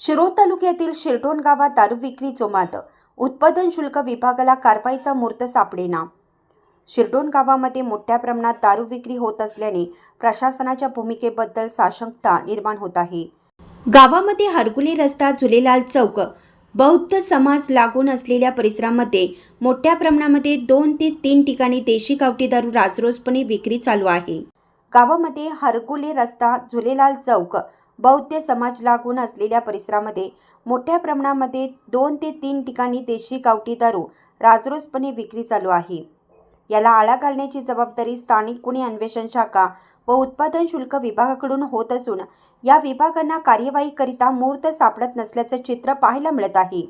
शिरोळ तालुक्यातील शिरटोण गावात दारू विक्री जोमात. उत्पादन शुल्क विभागाला कारवाईचा मूर्त सापडेना. शिरडोण गावामध्ये मोठ्या प्रमाणात दारू विक्री होत असल्याने प्रशासनाच्या भूमिकेबद्दल साशंकता निर्माण होत आहे. गावामध्ये हरकुली रस्ता झुलेलाल चौक बौद्ध समाज लागून असलेल्या परिसरामध्ये मोठ्या प्रमाणामध्ये दोन ते तीन ठिकाणी देशी गावठी दारू राजरोसपणे विक्री चालू आहे. गावामध्ये हरगुले रस्ता झुलेलाल चौक बौद्ध समाज लागून असलेल्या परिसरामध्ये मोठ्या प्रमाणामध्ये दोन ते तीन ठिकाणी देशी गावठी दारू राजरोसपणे विक्री चालू आहे. याला आळा घालण्याची जबाबदारी स्थानिक गुन्हे अन्वेषण शाखा व उत्पादन शुल्क विभागाकडून होत असून या विभागांना कार्यवाहीकरिता मूर्त सापडत नसल्याचं चित्र पाहायला मिळत आहे.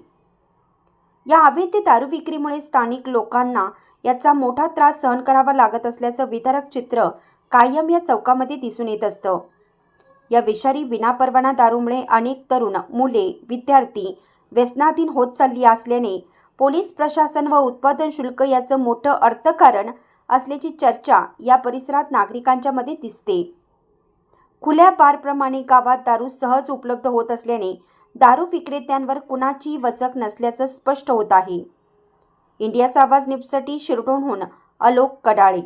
या अवैध दारू विक्रीमुळे स्थानिक लोकांना याचा मोठा त्रास सहन करावा लागत असल्याचं विदारक चित्र कायम या चौकामध्ये दिसून येत असतं. या विषारी विनापरवाना दारूमुळे अनेक तरुण मुले विद्यार्थी व्यसनाधीन होत चालली असल्याने पोलीस प्रशासन व उत्पादन शुल्क याचं मोठं अर्थकारण असल्याची चर्चा या परिसरात नागरिकांच्या मध्ये दिसते. खुल्या बारप्रमाणे गावात दारू सहज उपलब्ध होत असल्याने दारू विक्रेत्यांवर कुणाची वचक नसल्याचं स्पष्ट होत आहे. इंडियाचा आवाज निपसाठी शिरडोणहून अलोक कडाळे.